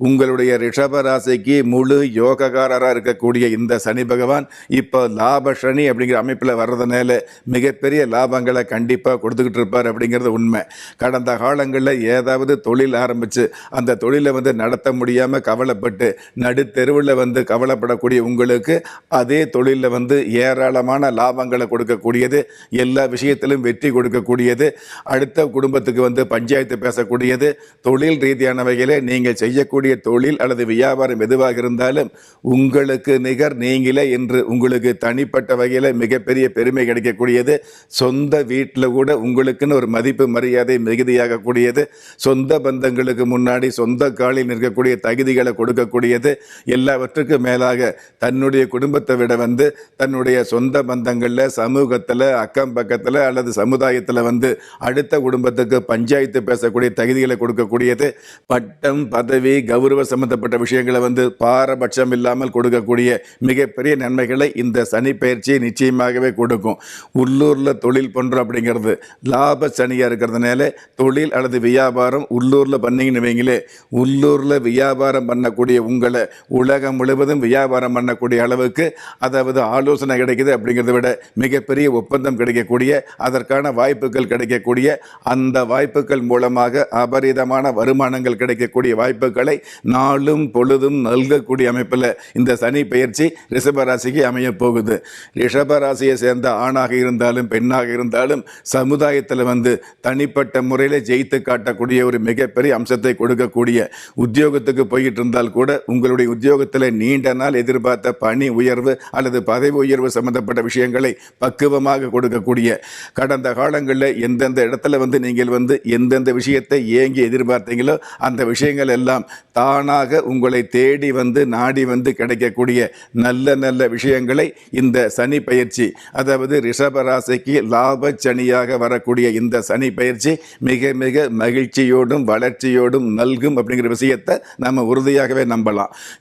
உங்களுடைய ரிஷபராசிக்கு முழு யோகக்காரராக இருக்கக்கூடிய இந்த சனி பகவான் இப்போ லாப சனி அப்படிங்கிற அமைப்பில் வர்றதுனால மிகப்பெரிய லாபங்களை கண்டிப்பாக கொடுத்துக்கிட்டு இருப்பார் அப்படிங்கிறது உண்மை. கடந்த காலங்களில் ஏதாவது தொழில் ஆரம்பித்து அந்த தொழிலை வந்து நடத்த முடியாமல் கவலைப்பட்டு நடுத்தெருவில் வந்து கவலைப்படக்கூடிய உங்களுக்கு அதே தொழிலில் வந்து ஏராளமான லாபங்களை கொடுக்கக்கூடியது எல்லா விஷயத்திலும் வெற்றி கொடுக்கக்கூடியது அடுத்த குடும்பத்துக்கு வந்து பஞ்சாயத்து பேசக்கூடியது தொழில் ரீதியான வகையில் நீங்கள் செய்யக்கூடிய தொழில் அல்லது வியாபாரம் எதுவாக இருந்தாலும் உங்களுக்கு நிகர் நீங்களே என்று உங்களுக்கு தனிப்பட்ட வகையில் மிகப்பெரிய பெருமை கிடைக்கக்கூடியது. சொந்த வீட்டில் கூட உங்களுக்குன்னு ஒரு மதிப்பு மரியாதை மிகுதியாகக்கூடியது சொந்த பந்தங்களுக்கு முன்னாடி சொந்த காலில் நிற்கக்கூடிய தகுதிகளை கொடுக்கக்கூடியது. எல்லாவற்றுக்கும் மேலாக தன்னுடைய குடும்பத்தை விட வந்து தன்னுடைய சொந்த பந்தங்களில் சமூகத்தில் அக்கம் பக்கத்தில் அல்லது சமுதாயத்தில் வந்து அடுத்த குடும்பத்துக்கு பஞ்சாயத்து பேசக்கூடிய தகுதிகளை கொடுக்கக்கூடியது. பட்டம் பதவி கௌரவ சம்பந்தப்பட்ட விஷயங்களை வந்து பாரபட்சம் இல்லாமல் கொடுக்கக்கூடிய மிகப்பெரிய நன்மைகளை இந்த சனி பயிற்சி நிச்சயமாகவே கொடுக்கும். உள்ளூரில் தொழில் பண்ணுறோம் அப்படிங்கிறது லாப சனியாக இருக்கிறதுனால தொழில் அல்லது வியாபாரம் உள்ளூரில் பண்ணிங்கன்னு வைங்களே உள்ளூரில் வியாபாரம் பண்ணக்கூடிய உங்களை உலகம் முழுவதும் வியாபாரம் பண்ணக்கூடிய அளவுக்கு அதாவது ஆலோசனை கிடைக்குது அப்படிங்கிறத விட மிகப்பெரிய ஒப்பந்தம் கிடைக்கக்கூடிய அதற்கான வாய்ப்புகள் கிடைக்கக்கூடிய அந்த வாய்ப்புகள் மூலமாக அபரிதமான வருமானங்கள் கிடைக்கக்கூடிய வாய்ப்புகளை நாளும் பொழுதும் நல்கக்கூடிய அமைப்பில் இந்த சனி பயிற்சி ரிஷபராசிக்கு அமைய போகுது. ரிஷபராசியை சேர்ந்த ஆணாக இருந்தாலும் பெண்ணாக இருந்தாலும் சமுதாயத்தில் வந்து தனிப்பட்ட முறையில் ஜெயித்து காட்டக்கூடிய ஒரு மிகப்பெரிய அம்சத்தை கொடுக்கக்கூடிய உத்தியோகத்துக்கு போயிட்டு இருந்தால் கூட உங்களுடைய உத்தியோகத்தில் நீண்ட நாள் எதிர்பார்த்த பணி உயர்வு அல்லது பதவி உயர்வு சம்பந்தப்பட்ட விஷயங்களை பக்குவமாக கொடுக்கக்கூடிய கடந்த காலங்களில் எந்தெந்த இடத்துல வந்து நீங்கள் வந்து எந்தெந்த விஷயத்தை ஏங்கி எதிர்பார்த்தீங்களோ அந்த விஷயங்கள் எல்லாம் தானாக உங்களை தேடி வந்து நாடி வந்து கிடைக்கக்கூடிய நல்ல நல்ல விஷயங்களை இந்த சனி பயிற்சி அதாவது ரிஷபராசிக்கு லாப சனியாக வரக்கூடிய இந்த சனி பயிற்சி மிக மிக மகிழ்ச்சியோடும் வளர்ச்சியோடும் நல்கும் அப்படிங்கிற விஷயத்தை நம்ம உறுதியாகவே நம்பலாம்.